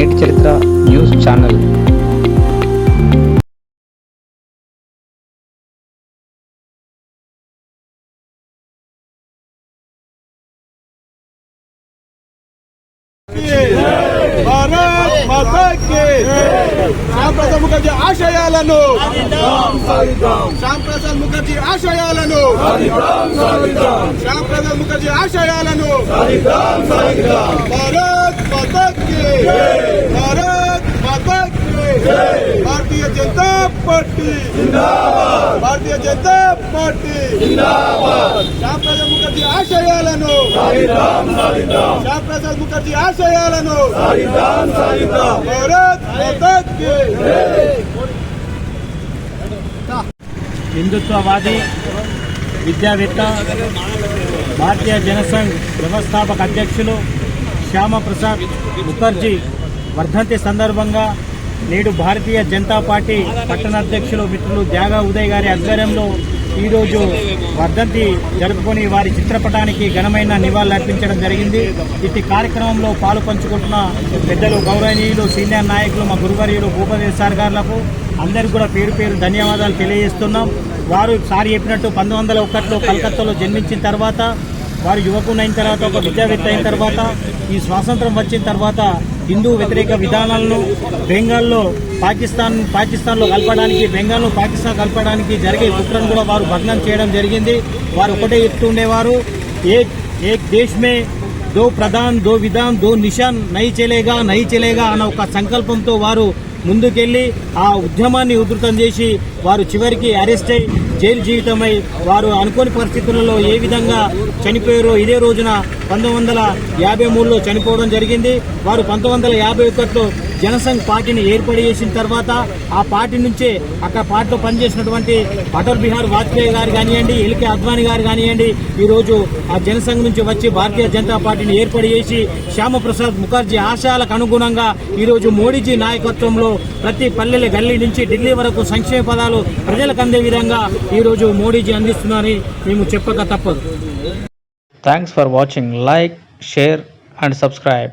నేటి చరిత్ర news channel. ఆశయాలను సాంప్రసాద్ ముఖర్జీ ఆశయాలను సాంప్రసాద్ ముఖర్జీ ఆశయాలను భారత్ మతకి భారతీయ జనతా పార్టీ! భారతీయ జనతా పార్టీ! శ్యామ్ ప్రసాద్ ముఖర్జీ ఆశయాలను! శ్యామ్ ప్రసాద్ ముఖర్జీ ఆశయాలను! భారత్ మాతాకి! హిందుత్వవాది విద్యావేత్త భారతీయ జనసంఘ్ వ్యవస్థాపక అధ్యక్షులు శ్యామప్రసాద్ ముఖర్జీ వర్ధంతి సందర్భంగా నేడు భారతీయ జనతా పార్టీ పట్టణ అధ్యక్షులు మిత్రులు త్యాగ ఉదయ్ గారి ఆధ్వర్యంలో ఈరోజు వర్ధంతి జరుపుకొని వారి చిత్రపటానికి ఘనమైన నివాళులర్పించడం జరిగింది. ఇట్టి కార్యక్రమంలో పాలు పంచుకుంటున్న పెద్దలు గౌరవనీయులు సీనియర్ నాయకులు మా గురువర్యులు భూపతి సార్ గారులకు అందరికీ కూడా పేరు పేరు ధన్యవాదాలు తెలియజేస్తున్నాం. వారు సారి చెప్పినట్టు పంతొమ్మిది వందల ఒకటిలో కలకత్తాలో జన్మించిన తర్వాత వారు యువకునైన తర్వాత ఒక విద్యావేత్త అయిన తర్వాత ఈ స్వాతంత్రం వచ్చిన తర్వాత హిందూ వ్యతిరేక విధానాలను బెంగాల్లో పాకిస్తాన్ పాకిస్తాన్లో కలపడానికి బెంగాల్ను పాకిస్తాన్ కలపడానికి జరిగే కుట్రను కూడా వారు భగ్నం చేయడం జరిగింది. వారు ఒకటే చెప్తుండేవారు ఏ ఏక్ దేశ్ మే దో ప్రధాన్ దో విధాన్ దో నిషాన్ నై చెలేగా నై చెలేగా అన్న ఒక సంకల్పంతో వారు ముందుకెళ్ళి ఆ ఉద్యమాన్ని ఉధృతం చేసి వారు చివరికి అరెస్ట్ అయి జైలు జీవితమై వారు అనుకోని పరిస్థితులలో ఏ విధంగా చనిపోయారో ఇదే రోజున పంతొమ్మిది వందల యాభై మూడులో చనిపోవడం జరిగింది. వారు పంతొమ్మిది వందల యాభై ఒకటిలో జనసంఘ్ పార్టీని ఏర్పాటు చేసిన తర్వాత ఆ పార్టీ నుంచే అక్కడ పార్టీలో పనిచేసినటువంటి అటల్ బిహార్ వాజ్పేయి గారు కానివ్వండి ఎల్కే అద్వానీ గారు కానివ్వండి ఈరోజు ఆ జనసంఘ్ నుంచి వచ్చి భారతీయ జనతా పార్టీని ఏర్పాటు చేసి శ్యామప్రసాద్ ముఖర్జీ ఆశయాలకు అనుగుణంగా ఈరోజు మోడీజీ నాయకత్వంలో ప్రతి పల్లెల గల్లీ నుంచి ఢిల్లీ వరకు సంక్షేమ పదాలు సహకారాలు ప్రజలకు అందే విధంగా ఈ రోజు మోడీజీ అందిస్తున్నారని మేము చెప్పక తప్పదు. Thanks for watching like share and subscribe